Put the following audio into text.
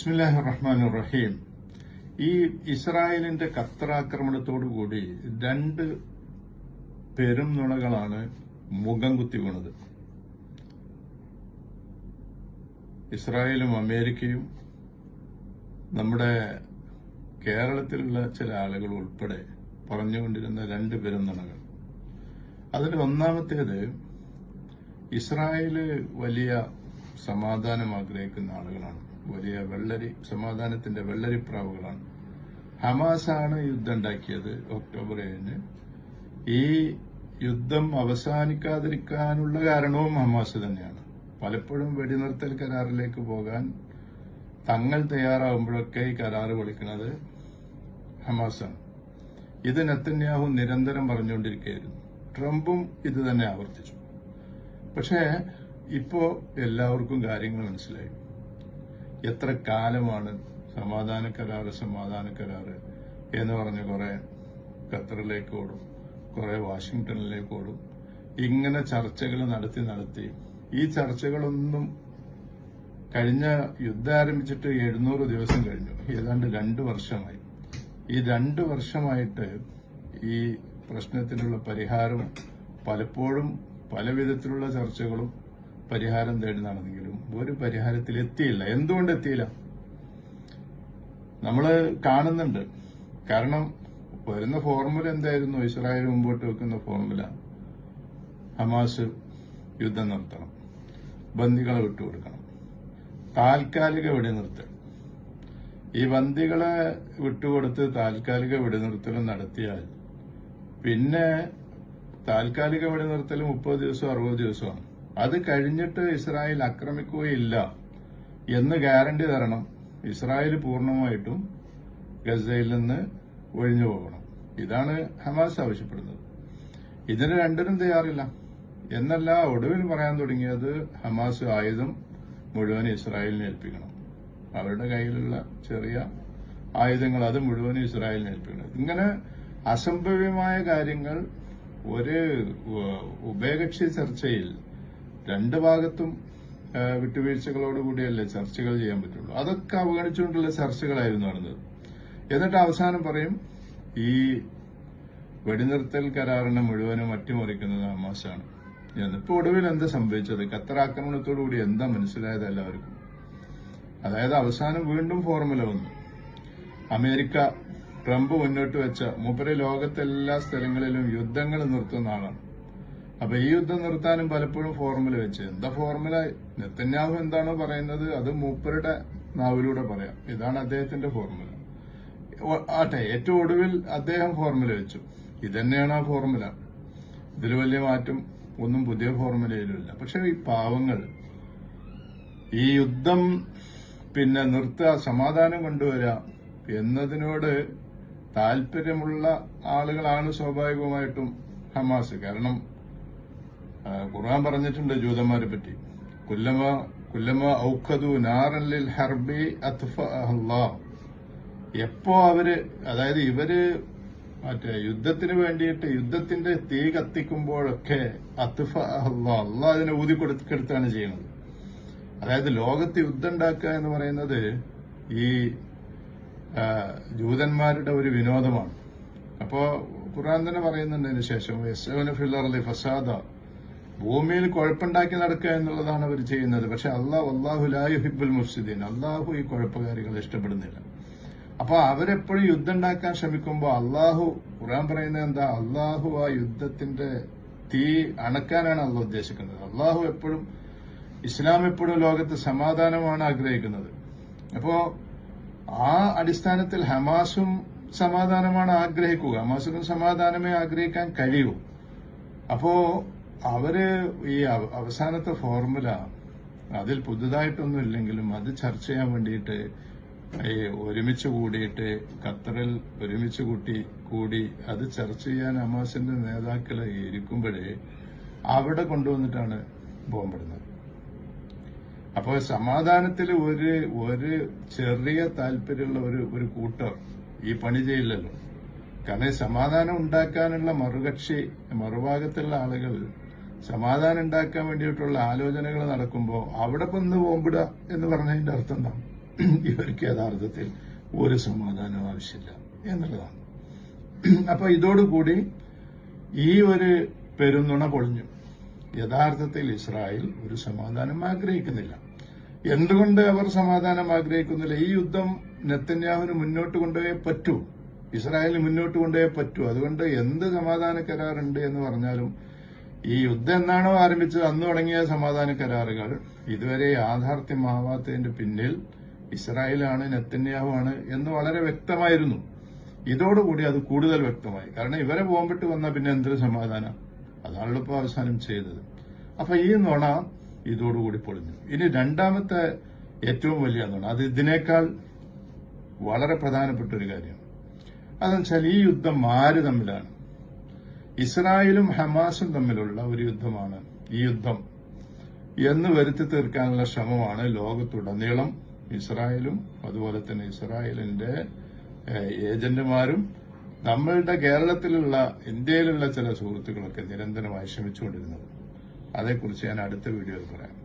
ബിസ്മില്ലാഹി റഹ്മാൻ റഹീം ഈ ഇസ്രായേലിന്റെ കത്തറാക്രമണത്തോടുകൂടി രണ്ട് പെരും നുണകളാണ് മുഖം കുത്തി വീണത്. ഇസ്രായേലും അമേരിക്കയും നമ്മുടെ കേരളത്തിലുള്ള ചില ആളുകൾ ഉൾപ്പെടെ പറഞ്ഞുകൊണ്ടിരുന്ന രണ്ട് പെരും നുണകൾ. അതിൽ ഒന്നാമത്തേത് ഇസ്രായേൽ വലിയ സമാധാനം ആഗ്രഹിക്കുന്ന ആളുകളാണ്. വലിയ വെള്ളരി സമാധാനത്തിന്റെ വെള്ളരിപ്രാവുകളാണ്. ഹമാസാണ് യുദ്ധം ഉണ്ടാക്കിയത് ഒക്ടോബർ ഏഴിന്. ഈ യുദ്ധം അവസാനിക്കാതിരിക്കാനുള്ള കാരണവും ഹമാസ് തന്നെയാണ്. പലപ്പോഴും വെടിനിർത്തൽ കരാറിലേക്ക് പോകാൻ തങ്ങൾ തയ്യാറാവുമ്പോഴൊക്കെ ഈ കരാറ് വിളിക്കുന്നത് ഹമാസാണ്. ഇത് നെത്തന്യാഹു നിരന്തരം പറഞ്ഞുകൊണ്ടിരിക്കുകയായിരുന്നു. ട്രംപും ഇത് തന്നെ ആവർത്തിച്ചു. പക്ഷേ ഇപ്പോ എല്ലാവർക്കും കാര്യങ്ങൾ മനസ്സിലായി. എത്ര കാലമാണ് സമാധാന കരാറ് സമാധാന കരാറ് എന്ന് പറഞ്ഞ് കുറെ ഖത്തറിലേക്ക് ഓടും കുറെ വാഷിങ്ടണിലേക്ക് ഓടും. ഇങ്ങനെ ചർച്ചകൾ നടത്തി നടത്തി. ഈ ചർച്ചകളൊന്നും കഴിഞ്ഞ യുദ്ധം ആരംഭിച്ചിട്ട് എഴുന്നൂറ് ദിവസം കഴിഞ്ഞു. ഏതാണ്ട് രണ്ടു വർഷമായി. ഈ രണ്ടു വർഷമായിട്ട് ഈ പ്രശ്നത്തിനുള്ള പരിഹാരം പലപ്പോഴും പല വിധത്തിലുള്ള ചർച്ചകളും പരിഹാരം തേടി നടന്നെങ്കിലും ഒരു പരിഹാരത്തിൽ എത്തിയില്ല. എന്തുകൊണ്ട് എത്തിയില്ല? നമ്മൾ കാണുന്നുണ്ട്. കാരണം വരുന്ന ഫോർമുല എന്തായിരുന്നു? ഇസ്രായേൽ മുമ്പോട്ട് വെക്കുന്ന ഫോർമുല. ഹമാസ് യുദ്ധം നടത്തണം ബന്ദികളെ വിട്ടുകൊടുക്കണം. താൽക്കാലിക വെടിനിർത്തൽ. ഈ ബന്ദികളെ വിട്ടുകൊടുത്ത് താൽക്കാലിക വെടിനിർത്തലും നടത്തിയാൽ പിന്നെ താൽക്കാലിക വെടിനിർത്തൽ മുപ്പത് ദിവസം അറുപത് ദിവസമാണ്. അത് കഴിഞ്ഞിട്ട് ഇസ്രായേൽ ആക്രമിക്കുകയില്ല എന്ന് ഗ്യാരണ്ടി തരണം. ഇസ്രായേൽ പൂർണമായിട്ടും ഗസയിൽ നിന്ന് ഒഴിഞ്ഞു പോകണം. ഇതാണ് ഹമാസ് ആവശ്യപ്പെടുന്നത്. ഇതിന് രണ്ടിനും തയ്യാറില്ല. എന്നല്ല ഒടുവിൽ പറയാൻ തുടങ്ങിയത് ഹമാസ് ആയുധം മുഴുവൻ ഇസ്രായേലിനെ ഏൽപ്പിക്കണം. അവരുടെ കയ്യിലുള്ള ചെറിയ ആയുധങ്ങൾ അത് മുഴുവൻ ഇസ്രായേലിനെ ഏൽപ്പിക്കണം. ഇങ്ങനെ അസംഭവ്യമായ കാര്യങ്ങൾ ഒരു ഉഭയകക്ഷി ചർച്ചയിൽ രണ്ട് ഭാഗത്തും വിട്ടുവീഴ്ചകളോടുകൂടിയല്ലേ ചർച്ചകൾ ചെയ്യാൻ പറ്റുള്ളൂ. അതൊക്കെ അവഗണിച്ചുകൊണ്ടുള്ള ചർച്ചകളായിരുന്നു നടന്നത്. എന്നിട്ട് അവസാനം പറയും ഈ വെടിനിർത്തൽ കരാറിനെ മുഴുവനും അട്ടിമറിക്കുന്നത് ഹമാസാണ്. എന്നിപ്പോ ഒടുവിൽ എന്താ സംഭവിച്ചത്? ഖത്തർ ആക്രമണത്തോടുകൂടി എന്താ മനസ്സിലായത് എല്ലാവർക്കും? അതായത് അവസാനം വീണ്ടും ഫോർമുല വന്നു. അമേരിക്ക ട്രംപ് മുന്നോട്ട് വെച്ച മൂപ്പര് ലോകത്തെല്ലാ സ്ഥലങ്ങളിലും യുദ്ധങ്ങൾ നിർത്തുന്ന ആളാണ്. അപ്പൊ ഈ യുദ്ധം നിർത്താനും പലപ്പോഴും ഫോർമുല വെച്ച്. എന്താ ഫോർമുല നെത്തന്യാഹു എന്താണോ പറയുന്നത് അത് മൂപ്പരുടെ നാവിലൂടെ പറയാം. ഇതാണ് അദ്ദേഹത്തിന്റെ ഫോർമുല ആട്ടെ ഏറ്റവും ഒടുവിൽ അദ്ദേഹം ഫോർമുല വെച്ചു. ഇതന്നെയാണ് ആ ഫോർമുല ഇതിൽ വലിയ മാറ്റം ഒന്നും പുതിയ ഫോർമുലയിലുമില്ല പക്ഷെ ഈ പാവങ്ങൾ ഈ യുദ്ധം പിന്നെ നിർത്തുക സമാധാനം കൊണ്ടുവരിക എന്നതിനോട് താല്പര്യമുള്ള ആളുകളാണ് സ്വാഭാവികമായിട്ടും ഹമാസ്. കാരണം ഖുർആൻ പറഞ്ഞിട്ടുണ്ട് ജൂതന്മാരെ പറ്റി. കുല്ലമ കുല്ലമ ഔഖദു നാറല്ലിൽ ഹർബി അത്ഫ എപ്പോ അവർ അതായത് ഇവർ മറ്റേ യുദ്ധത്തിന് വേണ്ടിയിട്ട് യുദ്ധത്തിന്റെ തീ കത്തിക്കുമ്പോഴൊക്കെ അത്ഫ അല്ലാഹ് അള്ളാഹ് അതിനെ ഊതി കൊടുക്കെടുത്താണ് ചെയ്യുന്നത്. അതായത് ലോകത്ത് യുദ്ധം ഉണ്ടാക്കുക എന്ന് പറയുന്നത് ഈ ജൂതന്മാരുടെ ഒരു വിനോദമാണ്. അപ്പോ ഖുർആൻ തന്നെ പറയുന്നുണ്ട് അതിന് ശേഷം ഫസാദ ഭൂമിയിൽ കുഴപ്പമുണ്ടാക്കി നടക്കുക എന്നുള്ളതാണ് അവർ ചെയ്യുന്നത്. പക്ഷെ അള്ളാഹു അള്ളാഹു ലായുഹിബുൽ മുഫ്സിദ്ദീൻ അള്ളാഹു ഈ കുഴപ്പകാരികളെ ഇഷ്ടപ്പെടുന്നില്ല. അപ്പൊ അവരെപ്പോഴും യുദ്ധം ഉണ്ടാക്കാൻ ശ്രമിക്കുമ്പോൾ അള്ളാഹു ഖുറാൻ പറയുന്നത് എന്താ? അള്ളാഹു ആ യുദ്ധത്തിന്റെ തീ അണക്കാനാണ് അള്ളാഹ് ഉദ്ദേശിക്കുന്നത്. അള്ളാഹു എപ്പോഴും ഇസ്ലാം എപ്പോഴും ലോകത്ത് സമാധാനമാണ് ആഗ്രഹിക്കുന്നത്. അപ്പോ ആ അടിസ്ഥാനത്തിൽ ഹമാസും സമാധാനമാണ് ആഗ്രഹിക്കുക. ഹമാസിനും സമാധാനമേ ആഗ്രഹിക്കാൻ കഴിയൂ. അപ്പോ അവർ ഈ അവസാനത്തെ ഫോർമുല അതിൽ പുതുതായിട്ടൊന്നും ഇല്ലെങ്കിലും അത് ചർച്ച ചെയ്യാൻ വേണ്ടിയിട്ട് ഒരുമിച്ച് കൂടിയിട്ട് ഖത്തറിൽ ഒരുമിച്ച് കൂട്ടി കൂടി അത് ചർച്ച ചെയ്യാൻ ഹമാസിന്റെ നേതാക്കളെ ഇരിക്കുമ്പോഴേ അവിടെ കൊണ്ടുവന്നിട്ടാണ് ബോംബിടുന്നത്. അപ്പോൾ സമാധാനത്തിൽ ഒരു ഒരു ചെറിയ താല്പര്യമുള്ള ഒരു ഒരു കൂട്ടർ ഈ പണി ചെയ്യില്ലല്ലോ. കാരണം സമാധാനം ഉണ്ടാക്കാനുള്ള മറുകക്ഷി മറുഭാഗത്തുള്ള ആളുകൾ സമാധാനം ഉണ്ടാക്കാൻ വേണ്ടിയിട്ടുള്ള ആലോചനകൾ നടക്കുമ്പോൾ അവിടെ വന്ന് പോകുമ്പിട എന്ന് പറഞ്ഞതിന്റെ അർത്ഥം എന്താണ് ഇവർക്ക് യഥാർത്ഥത്തിൽ ഒരു സമാധാനം ആവശ്യമില്ല എന്നുള്ളതാണ്. അപ്പൊ ഇതോടുകൂടി ഈ ഒരു പെരുന്നുണ പൊളിഞ്ഞു. യഥാർത്ഥത്തിൽ ഇസ്രായേൽ ഒരു സമാധാനം ആഗ്രഹിക്കുന്നില്ല. എന്തുകൊണ്ട് അവർ സമാധാനം ആഗ്രഹിക്കുന്നില്ല? ഈ യുദ്ധം നെത്തന്യാഹുവിന് മുന്നോട്ട് കൊണ്ടുപോയേ പറ്റൂ. ഇസ്രായേലിന് മുന്നോട്ട് കൊണ്ടുപോയേ പറ്റൂ. അതുകൊണ്ട് എന്ത് സമാധാന കരാറുണ്ട് എന്ന് പറഞ്ഞാലും ഈ യുദ്ധം എന്നാണോ ആരംഭിച്ചത്? അന്ന് തുടങ്ങിയ സമാധാന കരാറുകൾ. ഇതുവരെ യാഥാർത്ഥ്യമാവാത്തതിന്റെ പിന്നിൽ ഇസ്രായേലാണ് നെത്തന്യാഹുവാണ് എന്ന് വളരെ വ്യക്തമായിരുന്നു. ഇതോടുകൂടി അത് കൂടുതൽ വ്യക്തമായി. കാരണം ഇവരെ ബോംബിട്ട് വന്ന പിന്നെ എന്തൊരു സമാധാനം? അതാണല്ലോ ഇപ്പോൾ അവസാനം ചെയ്തത്. അപ്പൊ ഈ നുണ ഇതോടുകൂടി പൊളിഞ്ഞു. ഇനി രണ്ടാമത്തെ ഏറ്റവും വലിയ നുണ അത് ഇതിനേക്കാൾ വളരെ പ്രധാനപ്പെട്ട ഒരു കാര്യം അതെന്ന് വെച്ചാൽ ഈ യുദ്ധം ആര് തമ്മിലാണ്? ഇസ്രായേലും ഹമാസും തമ്മിലുള്ള ഒരു യുദ്ധമാണ്. ഈ യുദ്ധം എന്ന് വരുത്തി തീർക്കാനുള്ള ശ്രമമാണ് ലോകത്തുടനീളം ഇസ്രായേലും അതുപോലെ തന്നെ ഇസ്രായേലിന്റെ ഏജന്റുമാരും നമ്മളുടെ കേരളത്തിലുള്ള ഇന്ത്യയിലുള്ള ചില സുഹൃത്തുക്കളൊക്കെ നിരന്തരമായി ശ്രമിച്ചുകൊണ്ടിരുന്നത്. അതേക്കുറിച്ച് ഞാൻ അടുത്ത വീഡിയോയിൽ പറയാം.